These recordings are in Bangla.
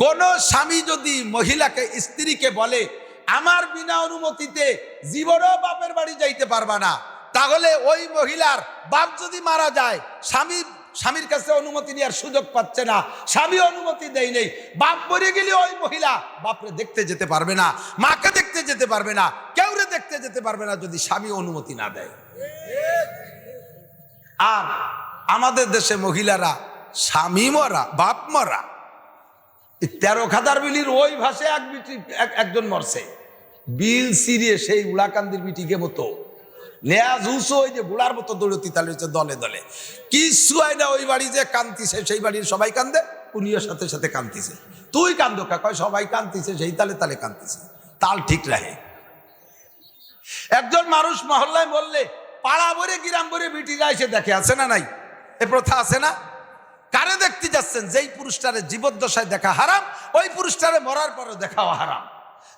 কোন স্বামী যদি মহিলাকে, স্ত্রীকে বলে, আমার বিনা অনুমতিতে জীবনও বাপের বাড়ি যাইতে পারবা না, তাহলে ওই মহিলার বাপ যদি মারা যায়, স্বামী, স্বামীর কাছে অনুমতি নেওয়ার সুযোগ পাচ্ছে না, স্বামী অনুমতি দেয় নেই, বাপ মরে গেলে ওই মহিলা বাপরে দেখতে যেতে পারবে না, মাকে দেখতে যেতে পারবে না, কেউরে দেখতে যেতে পারবে না যদি স্বামী অনুমতি না দেয়। আর আমাদের দেশে মহিলারা স্বামী মরা, বাপ মরা তেরো খাতার বিলির ওই ভাষায় এক বিটি একজন মরছে। বিল সিরিয়ে সেই উড়াকান্দির বিটিকে মতো। নেয়াজ উসো ওই যে বুড়ার মতো দৌড়তি তাহলে হচ্ছে দলে দলে। কিছু না ওই বাড়ি যে কান্তিছে সেই বাড়ির সবাই কান্দে উনিও সাথে সাথে কান্তিছে তুই কান্দো কয়, সবাই কান্তিছে সেই তালে তালে কান্তিছে তাল ঠিক রাহে একজন মানুষ মহল্লায় বললে, পাড়া ভরে, গিরাম ভরে বিটিরা এসে দেখে, আছে না নাই? এ প্রথা আছে না? কারে দেখতে যাচ্ছেন? যেই পুরুষটারে জীবদ্দশায় দেখা হারাম, ওই পুরুষটারে মরার পরে দেখাও হারাম।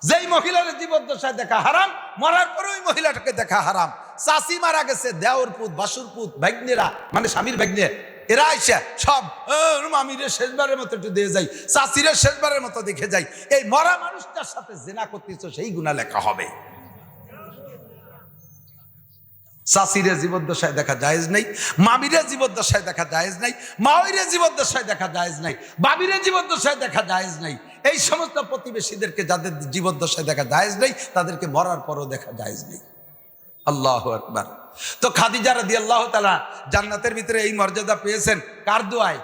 যেই মহিলার জীবদ্দশায় দেখা হারাম, মরার পরে ওই মহিলাটাকে দেখা হারাম। চাষি মারা গেছে, দেওর পুত, বাসুর পুত, ভাগ্নেরা মানে স্বামীর ভাগ্নে। এরা আইসা সব মামিরে শেষবারের মতো একটু দিয়ে যাই। চাষিরে শেষবারের মতো দেখে যাই। এই মরা মানুষটার সাথে জেনা করতেছ, সেই গুণা লেখা হবে। চাষিরে জীবদ্দশায় দেখা জায়েজ নাই, মামিরে জীবদ্দশায় দেখা জায়েজ নাই মাওইরে জীবদ্দশায় দেখা জায়েজ নাই, বাবিরে জীবদ্দশায় দেখা জায়েজ নাই। এই সমস্ত প্রতিবেশীদেরকে যাদের জীবদ্দশায় দেখা জায়েজ নেই, তাদেরকে মরার পরও দেখা জায়েজ নেই। আল্লাহ আকবার। তো খাদিজা রাদি আল্লাহ তালা জান্নাতের ভিতরে এই মর্যাদা পেয়েছেন কার দোয়ায়?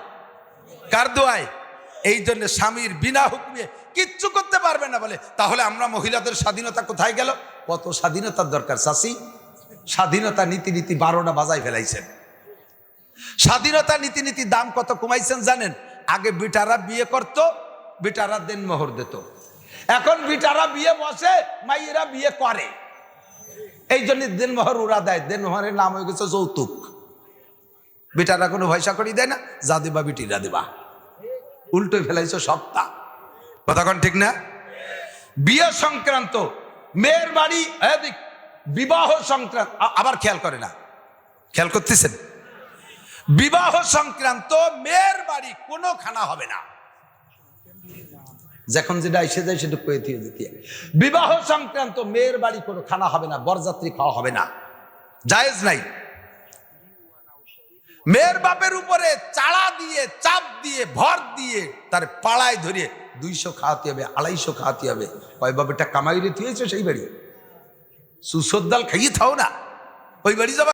কার দোয়ায়? এই জন্য স্বামীর বিনা হুকুমে কিচ্ছু করতে পারবে না বলে। তাহলে আমরা মহিলাদের স্বাধীনতা কোথায় গেল? কত স্বাধীনতার দরকার চাষি স্বাধীনতা নীতি নীতি বারোটা বাজাই ফেলাইছেন। স্বাধীনতা নীতি নীতি দাম কত কমাইছেন জানেন? আগে বিটারা বিয়ে করত, বিটারা দেন মোহর দিত। এখন বিটারা বিয়ে বসে, মাইয়েরা বিয়ে করে। এই জন্য দেন মোহর উড়া দেয়। দেন মোহরের নাম হয়ে গেছে যৌতুক। বিটারা কোনো পয়সা করি দেয় না, যা দিবা বিটিরা দিবা। উল্টো ফেলাইছো সপ্তাহ কথাক্ষণ ঠিক না? বিয়ে সংক্রান্ত, মেয়ের বাড়ি, এদিক বিবাহ সংক্রান্ত আবার খেয়াল করে না। খেয়াল করতেছেন? বিবাহ সংক্রান্ত মেয়ের বাড়ি কোনো খানা হবে না। যখন যেটা এসে যায়, সেটা কয়ে দিয়ে দিতে। বিবাহ সংক্রান্ত মেয়ের বাড়ি কোনো খানা হবে না, বরযাত্রী খাওয়া হবে না। জায়েজ নাই। মেয়ের বাপের উপরে চাড়া দিয়ে, চাপ দিয়ে, ভর দিয়ে, তার পাড়ায় ধরিয়ে দুইশো খাওয়াতে হবে, আড়াইশো খাওয়াতে হবে। কয়, বাপেরটা কামাই রে থুয়েছে সেই বাড়ি। সুসদ্দাল খাইয়ে থাও না। ওই বাড়ি যাবা।